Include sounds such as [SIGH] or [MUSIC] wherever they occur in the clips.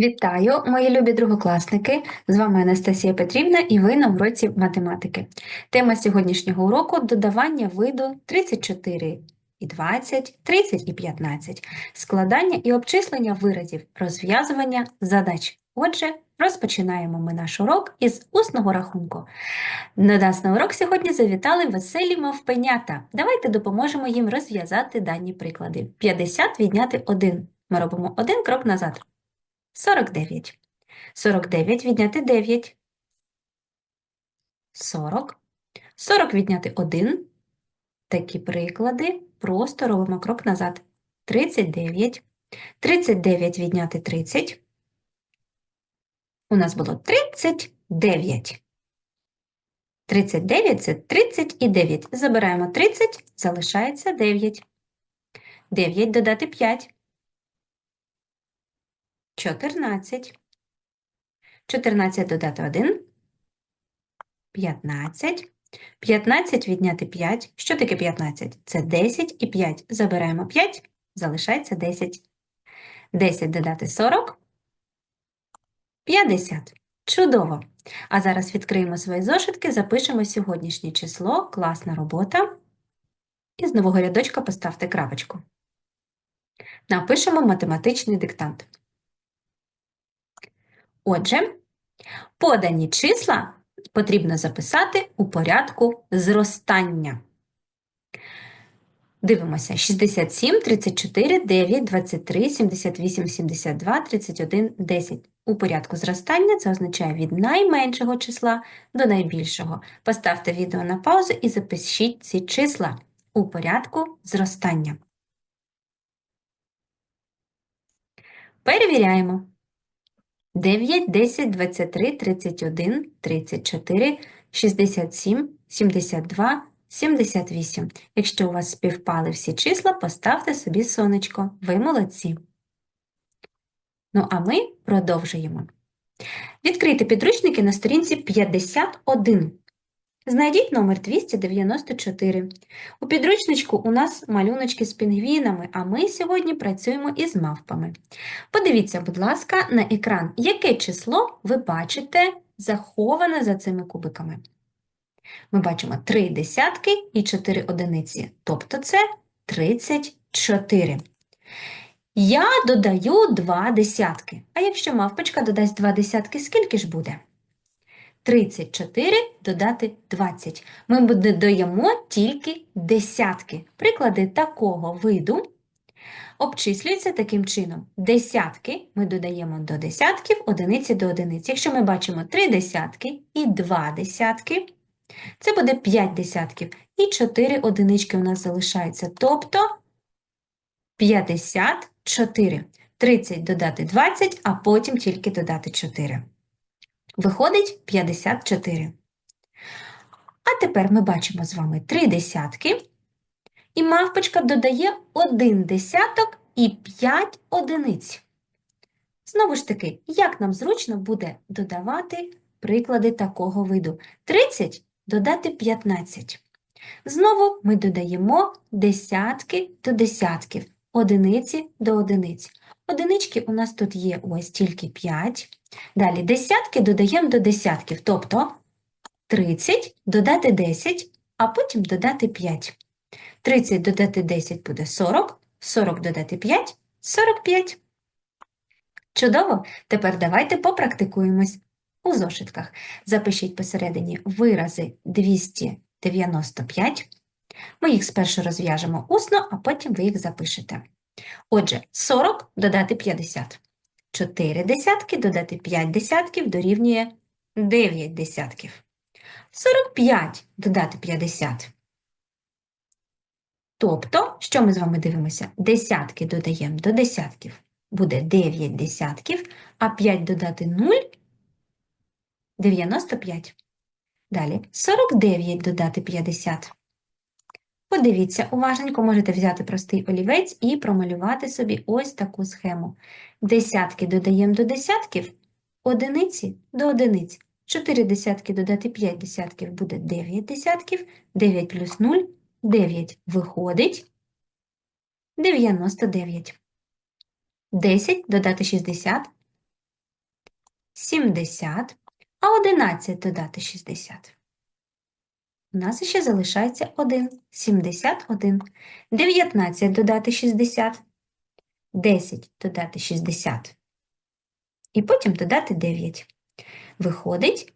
Вітаю, мої любі другокласники! З вами Анастасія Петрівна і ви на уроці математики. Тема сьогоднішнього уроку додавання виду 34 і 20, 30 і 15, складання і обчислення виразів, розв'язування задач. Отже, розпочинаємо ми наш урок із усного рахунку. На нас на урок сьогодні завітали веселі мавпенята. Давайте допоможемо їм розв'язати дані приклади. 50 відняти 1. Ми робимо один крок назад. 49. 49 відняти 9. 40. 40 відняти 1. Такі приклади. Просто робимо крок назад. 39. 39 відняти 30. У нас було 39. 39 – це 30 і 9. Забираємо 30, залишається 9. 9 додати 5. 14. 14 додати 1. 15. 15 відняти 5. Що таке 15? Це 10 і 5. Забираємо 5, залишається 10. 10 додати 40. 50. Чудово! А зараз відкриємо свої зошитки, запишемо сьогоднішнє число, класна робота. І з нового рядочка поставте крапочку. Напишемо математичний диктант. Отже, подані числа потрібно записати у порядку зростання. Дивимося: 67, 34, 9, 23, 78, 72, 31, 10. У порядку зростання це означає від найменшого числа до найбільшого. Поставте відео на паузу і запишіть ці числа у порядку зростання. Перевіряємо. 9, 10, 23, 31, 34, 67, 72, 78. Якщо у вас співпали всі числа, поставте собі сонечко. Ви молодці. Ну, а ми продовжуємо. Відкрийте підручники на сторінці 51. Знайдіть номер 294. У підручничку у нас малюночки з пінгвінами, а ми сьогодні працюємо із мавпами. Подивіться, будь ласка, на екран, яке число ви бачите заховане за цими кубиками. Ми бачимо 3 десятки і 4 одиниці, тобто це 34. Я додаю 2 десятки. А якщо мавпочка додасть 2 десятки, скільки ж буде? 34 додати 20. Ми додаємо тільки десятки. Приклади такого виду обчислюються таким чином. Десятки ми додаємо до десятків, одиниці до одиниць. Якщо ми бачимо 3 десятки і 2 десятки, це буде 5 десятків. І 4 одинички у нас залишаються, тобто 54. 30 додати 20, а потім тільки додати 4. Виходить 54. А тепер ми бачимо з вами 3 десятки, і мавпочка додає 1 десяток і 5 одиниць. Знову ж таки, як нам зручно буде додавати приклади такого виду? 30 додати 15. Знову ми додаємо десятки до десятків, одиниці до одиниць. Одинички у нас тут є ось тільки 5. Далі десятки додаємо до десятків, тобто 30 додати 10, а потім додати 5. 30 додати 10 буде 40, 40 додати 5 – 45. Чудово! Тепер давайте попрактикуємось у зошитках. Запишіть посередині вирази 295. Ми їх спершу розв'яжемо усно, а потім ви їх запишете. Отже, 40 додати 50. 4 десятки додати 5 десятків дорівнює 9 десятків. 45 додати 50. Тобто, що ми з вами дивимося? Десятки додаємо до десятків. Буде 9 десятків, а 5 додати 0 – 95. Далі 49 додати 50. Подивіться, уважненько можете взяти простий олівець і промалювати собі ось таку схему. Десятки додаємо до десятків, одиниці до одиниць. 4 десятки додати 5 десятків буде 9 десятків, 9 плюс 0 – 9. Виходить 99. 10 додати 60 70, а 11 додати 60. У нас ще залишається 1, 71. 19 додати 60, 10 додати 60. І потім додати 9. Виходить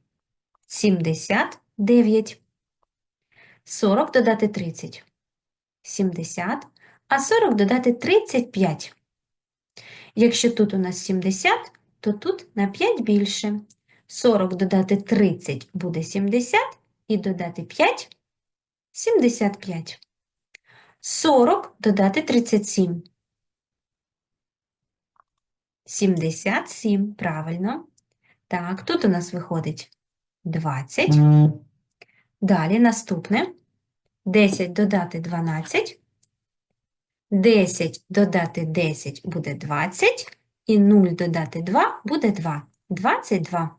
79. 40 додати 30. 70, а 40 додати 35. Якщо тут у нас 70, то тут на 5 більше. 40 додати 30 буде 70, і додати 5 – 75. 40 додати 37. 77, правильно. Так, тут у нас виходить 20. Далі наступне. 10 додати 12. 10 додати 10 буде 20. І 0 додати 2 буде 2. 22.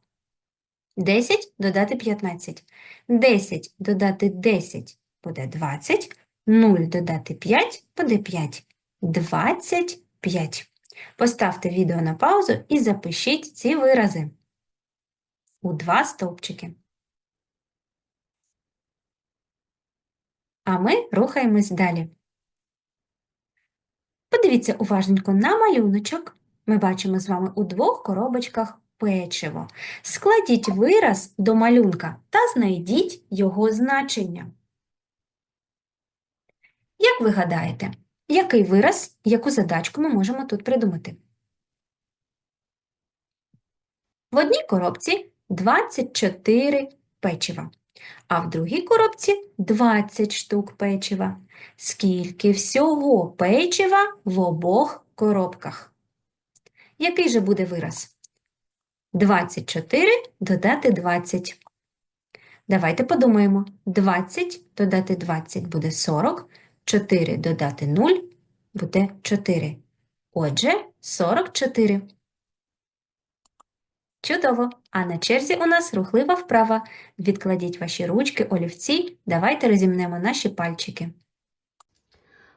10 додати 15. 10 додати 10 буде 20. 0 додати 5 буде 5. 25. Поставте відео на паузу і запишіть ці вирази у два стовпчики. А ми рухаємось далі. Подивіться уважненько на малюночок. Ми бачимо з вами у двох коробочках печиво. Складіть вираз до малюнка та знайдіть його значення. Як ви гадаєте, який вираз, яку задачку ми можемо тут придумати? В одній коробці 24 печива, а в другій коробці 20 штук печива. Скільки всього печива в обох коробках? Який же буде вираз? 24 додати 20. Давайте подумаємо. 20 додати 20 буде 40, 4 додати 0 буде 4. Отже, 44. Чудово! А на черзі у нас рухлива вправа. Відкладіть ваші ручки, олівці, давайте розімнемо наші пальчики.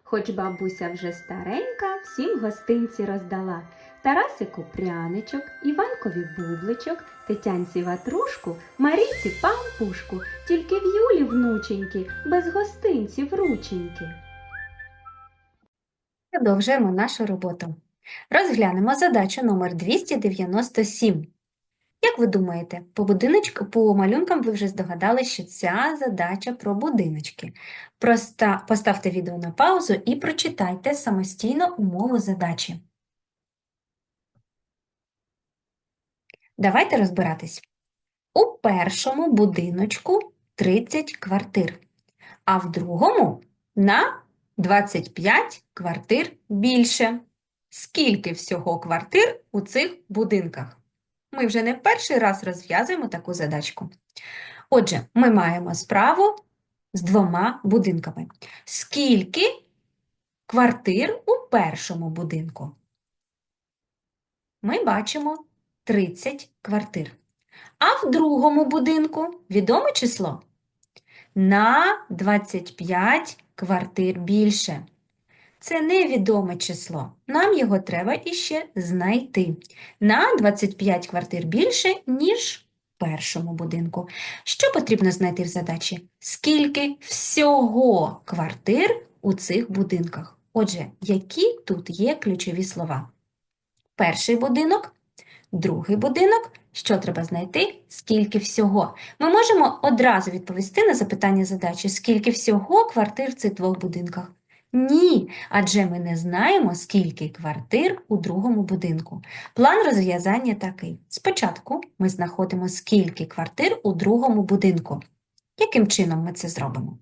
Хоч бабуся вже старенька, всім гостинці роздала. Тарасику пряничок, Іванкові бубличок, Тетянці ватрушку, Марійці пампушку, тільки в Юлі внученьки, без гостинців рученьки. Продовжуємо нашу роботу. Розглянемо задачу номер 297. Як ви думаєте, по будиночку, по малюнкам ви вже здогадалися, що ця задача про будиночки. Проста, поставте відео на паузу і прочитайте самостійно умову задачі. Давайте розбиратись. У першому будиночку 30 квартир, а в другому на 25 квартир більше. Скільки всього квартир у цих будинках? Ми вже не перший раз розв'язуємо таку задачку. Отже, ми маємо справу з двома будинками. Скільки квартир у першому будинку? Ми бачимо 30 квартир. А в другому будинку відоме число? На 25 квартир більше. Це невідоме число. Нам його треба іще знайти. На 25 квартир більше, ніж в першому будинку. Що потрібно знайти в задачі? Скільки всього квартир у цих будинках? Отже, які тут є ключові слова? Перший будинок, другий будинок. Що треба знайти? Скільки всього? Ми можемо одразу відповісти на запитання задачі, скільки всього квартир в цих двох будинках? Ні, адже ми не знаємо, скільки квартир у другому будинку. План розв'язання такий. Спочатку ми знаходимо, скільки квартир у другому будинку. Яким чином ми це зробимо?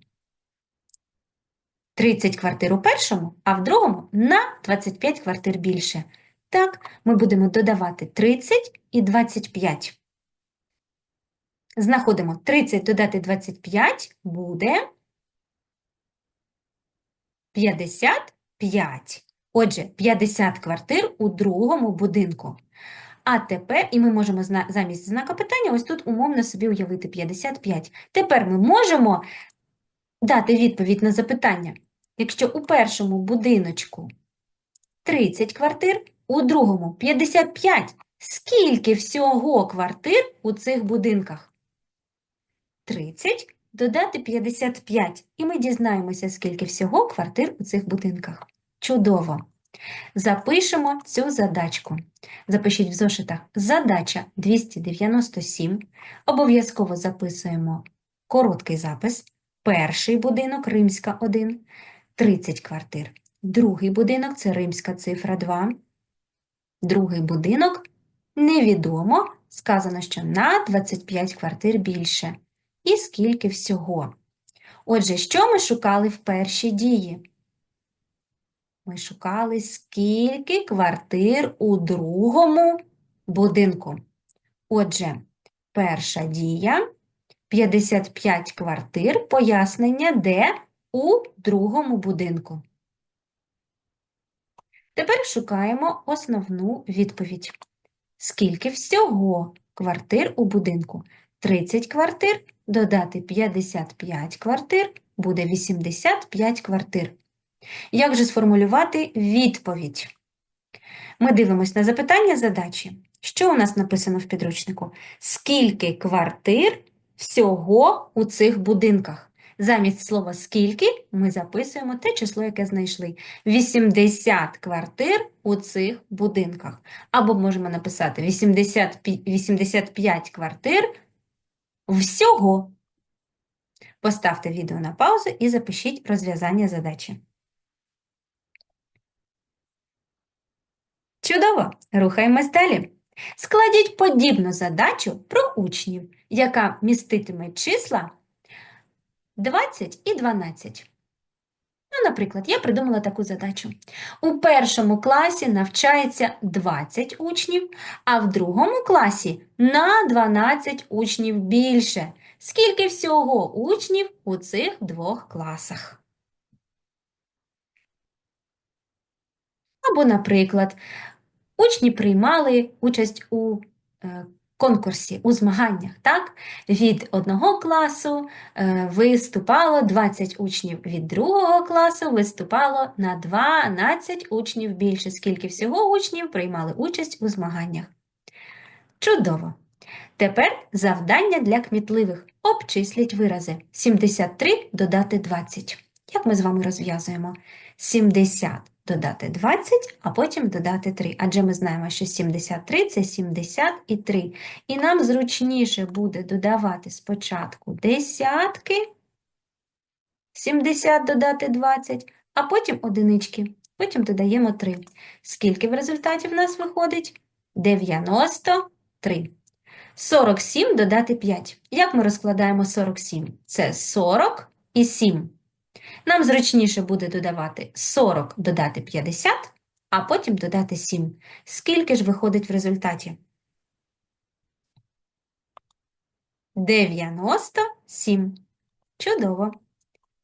30 квартир у першому, а в другому на 25 квартир більше. Так, ми будемо додавати 30 і 25. Знаходимо 30 додати 25 буде 55. Отже, 50 квартир у другому будинку. А тепер, і ми можемо замість знака питання ось тут умовно собі уявити 55. Тепер ми можемо дати відповідь на запитання. Якщо у першому будиночку 30 квартир, у другому 55, Скільки всього квартир у цих будинках? 30 додати 55. І ми дізнаємося, скільки всього квартир у цих будинках. Чудово! Запишемо цю задачку. Запишіть в зошитах задача 297. Обов'язково записуємо короткий запис. Перший будинок Римська 1, 30 квартир. Другий будинок це римська цифра 2. Другий будинок невідомо, сказано, що на 25 квартир більше. І скільки всього. Отже, що ми шукали в першій дії? Ми шукали, скільки квартир у другому будинку. Отже, перша дія 55 квартир, пояснення, де у другому будинку. Тепер шукаємо основну відповідь. Скільки всього квартир у будинку? 30 квартир додати 55 квартир буде 85 квартир. Як же сформулювати відповідь? Ми дивимось на запитання задачі. Що у нас написано в підручнику? Скільки квартир всього у цих будинках? Замість слова скільки ми записуємо те число, яке знайшли. 80 квартир у цих будинках. Або можемо написати 80, 85 квартир всього. Поставте відео на паузу і запишіть розв'язання задачі. Чудово! Рухаємось далі. Складіть подібну задачу про учнів, яка міститиме числа 20 і 12. Ну, наприклад, я придумала таку задачу. У першому класі навчається 20 учнів, а в другому класі на 12 учнів більше. Скільки всього учнів у цих двох класах? Або, наприклад, учні приймали участь у е, конкурсі, у змаганнях. Так? Від одного класу е, виступало 20 учнів, від другого класу виступало на 12 учнів більше. Скільки всього учнів приймали участь у змаганнях? Чудово! Тепер завдання для кмітливих. Обчисліть вирази. 73 додати 20. Як ми з вами розв'язуємо? 70 додати 20, а потім додати 3. Адже ми знаємо, що 73 – це 70 і 3. І нам зручніше буде додавати спочатку десятки, 70 додати 20, а потім одинички. Потім додаємо 3. Скільки в результаті в нас виходить? 93. 47 додати 5. Як ми розкладаємо 47? Це 40 і 7. Нам зручніше буде додавати 40 додати 50, а потім додати 7. Скільки ж виходить в результаті? 97. Чудово.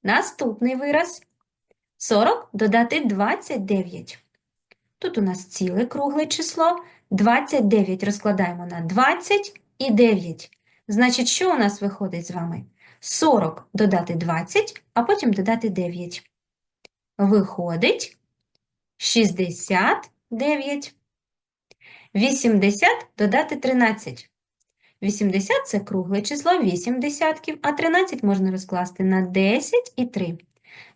Наступний вираз. 40 додати 29. Тут у нас ціле кругле число. 29 розкладаємо на 20 і 9. Значить, що у нас виходить з вами? 40 додати 20, а потім додати 9. Виходить 69. 80 додати 13. 80 – це кругле число, 8 десятків, а 13 можна розкласти на 10 і 3.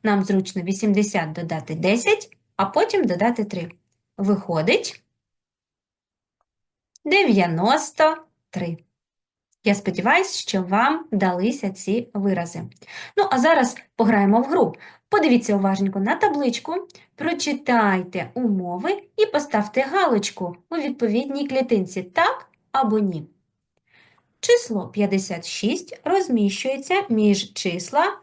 Нам зручно 80 додати 10, а потім додати 3. Виходить 93. Я сподіваюся, що вам далися ці вирази. Ну, а зараз пограємо в гру. Подивіться уважненько на табличку, прочитайте умови і поставте галочку у відповідній клітинці «так» або «ні». Число 56 розміщується між числа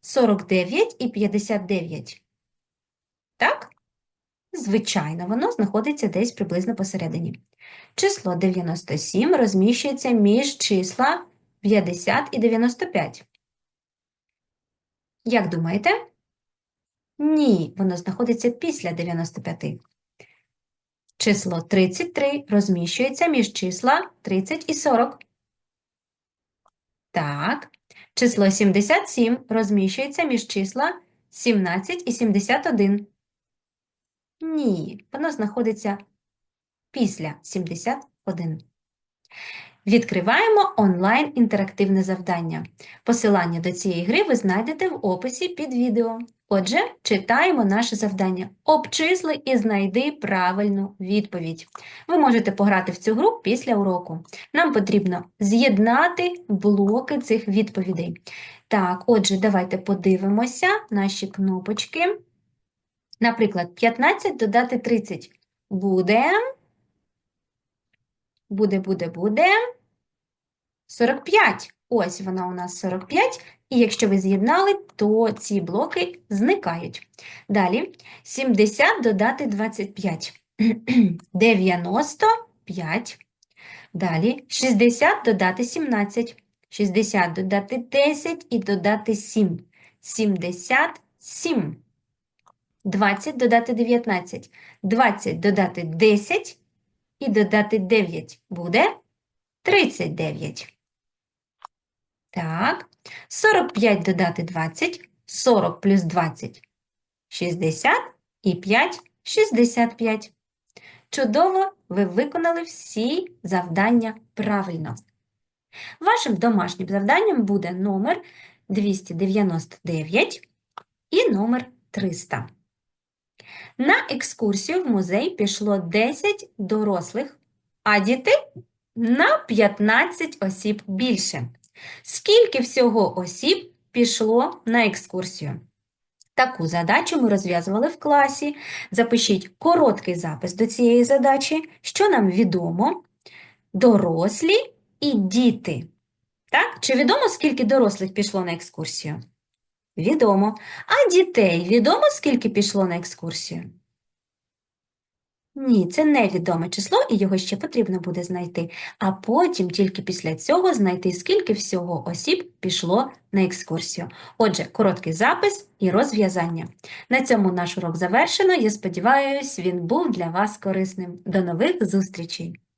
49 і 59. Так? Звичайно, воно знаходиться десь приблизно посередині. Число 97 розміщується між числа 50 і 95. Як думаєте? Ні, воно знаходиться після 95. Число 33 розміщується між числа 30 і 40. Так. Число 77 розміщується між числа 17 і 71. Ні, воно знаходиться після 71. Відкриваємо онлайн інтерактивне завдання. Посилання до цієї гри ви знайдете в описі під відео. Отже, читаємо наше завдання. Обчисли і знайди правильну відповідь. Ви можете пограти в цю гру після уроку. Нам потрібно з'єднати блоки цих відповідей. Так, отже, давайте подивимося наші кнопочки. Наприклад, 15 додати 30 буде. Буде, буде, буде. 45. Ось вона у нас 45. І якщо ви з'єднали, то ці блоки зникають. Далі 70 додати 25. 95. [CLEARS THROAT] Далі 60 додати 17. 60 додати 10 і додати 7. 77. 20 додати 19. 20 додати 10 і додати 9 буде 39. Так, 45 додати 20, 40 плюс 20 – 60 і 5 – 65. Чудово, ви виконали всі завдання правильно. Вашим домашнім завданням буде номер 299 і номер 300. На екскурсію в музей пішло 10 дорослих, а дітей на 15 осіб більше. Скільки всього осіб пішло на екскурсію? Таку задачу ми розв'язували в класі. Запишіть короткий запис до цієї задачі, що нам відомо, дорослі і діти. Так? Чи відомо, скільки дорослих пішло на екскурсію? Відомо. А дітей відомо, скільки пішло на екскурсію? Ні, це невідоме число, і його ще потрібно буде знайти. А потім тільки після цього знайти, скільки всього осіб пішло на екскурсію. Отже, короткий запис і розв'язання. На цьому наш урок завершено. Я сподіваюся, він був для вас корисним. До нових зустрічей!